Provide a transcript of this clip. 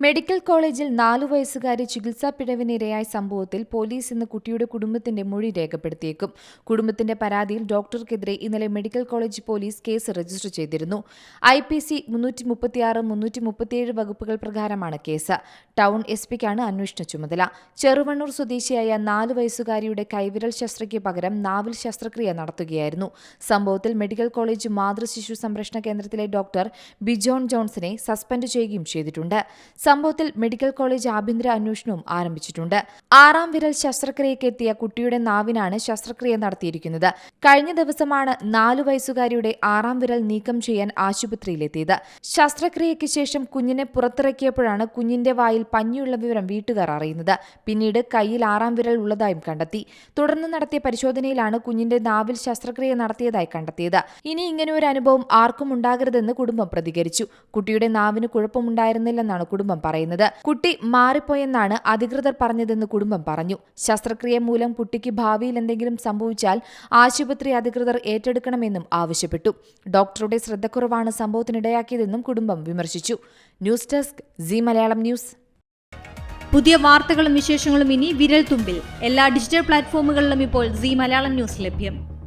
Medical കോളേജിൽ നാലു വയസ്സുകാരി ചികിത്സാ പിഴവിനിരയായ സംഭവത്തിൽ പോലീസ് ഇന്ന് കുട്ടിയുടെ കുടുംബത്തിന്റെ മൊഴി രേഖപ്പെടുത്തിയേക്കും. കുടുംബത്തിന്റെ പരാതിയിൽ ഡോക്ടർക്കെതിരെ ഇന്നലെ medical college police case register ചെയ്തിരുന്നു. ഐ പി സി മുന്നൂറ്റി മുപ്പത്തിയാറ് മുന്നൂറ്റി മുപ്പത്തിയേഴ് വകുപ്പുകൾ പ്രകാരമാണ് കേസ്. ടൗൺ എസ് പിക്കാണ് അന്വേഷണ ചുമതല. ചെറുവണ്ണൂർ സ്വദേശിയായ നാലു വയസ്സുകാരിയുടെ കൈവിരൽ ശസ്ത്രയ്ക്ക് പകരം നാവിൽ ശസ്ത്രക്രിയ നടത്തുകയായിരുന്നു. സംഭവത്തിൽ മെഡിക്കൽ കോളേജ് മാതൃശിശു സംരക്ഷണ കേന്ദ്രത്തിലെ ഡോക്ടർ ബിജോൺ ജോൺസിനെ സസ്പെൻഡ് ചെയ്യുകയും ചെയ്തിട്ടുണ്ട്. സംഭവത്തിൽ മെഡിക്കൽ കോളേജ് ആഭ്യന്തര അന്വേഷണവും ആരംഭിച്ചിട്ടുണ്ട്. ആറാം വിരൽ ശസ്ത്രക്രിയയ്ക്ക് എത്തിയ കുട്ടിയുടെ നാവിനാണ് ശസ്ത്രക്രിയ നടത്തിയിരിക്കുന്നത്. കഴിഞ്ഞ ദിവസമാണ് നാലു വയസ്സുകാരിയുടെ ആറാം വിരൽ നീക്കം ചെയ്യാൻ ആശുപത്രിയിലെത്തിയത്. ശസ്ത്രക്രിയയ്ക്ക് ശേഷം കുഞ്ഞിനെ പുറത്തിറക്കിയപ്പോഴാണ് കുഞ്ഞിന്റെ വായിൽ പഞ്ഞിയുള്ള വിവരം വീട്ടുകാർ അറിയുന്നത്. പിന്നീട് കയ്യിൽ ആറാം വിരൽ ഉള്ളതായും കണ്ടെത്തി. തുടർന്ന് നടത്തിയ പരിശോധനയിലാണ് കുഞ്ഞിന്റെ നാവിൽ ശസ്ത്രക്രിയ നടത്തിയതായി കണ്ടെത്തിയത്. ഇനി ഇങ്ങനെ ഒരു അനുഭവം ആർക്കും ഉണ്ടാകരുതെന്ന് കുടുംബം പ്രതികരിച്ചു. കുട്ടിയുടെ നാവിന് കുഴപ്പമുണ്ടായിരുന്നില്ലെന്നാണ് കുടുംബം പറയുന്നത്. കുട്ടി മാറിപ്പോയെന്നാണ് അധികൃതർ പറഞ്ഞതെന്ന് കുടുംബം പറഞ്ഞു. ശസ്ത്രക്രിയ മൂലം കുട്ടിക്ക് ഭാവിയിൽ എന്തെങ്കിലും സംഭവിച്ചാൽ ആശുപത്രി അധികൃതർ ഏറ്റെടുക്കണമെന്നും ആവശ്യപ്പെട്ടു. ഡോക്ടറുടെ ശ്രദ്ധക്കുറവാണ് സംഭവത്തിനിടയാക്കിയതെന്നും കുടുംബം വിമർശിച്ചു. News desk C Malayalam news. പുതിയ വാർത്തകളും വിശേഷങ്ങളും ഇനി വിരൽ തുമ്പിൽ എല്ലാ ഡിജിറ്റൽ പ്ലാറ്റ്ഫോമുകളിലും ഇപ്പോൾ സി മലയാളം ന്യൂസ് ലഭ്യം.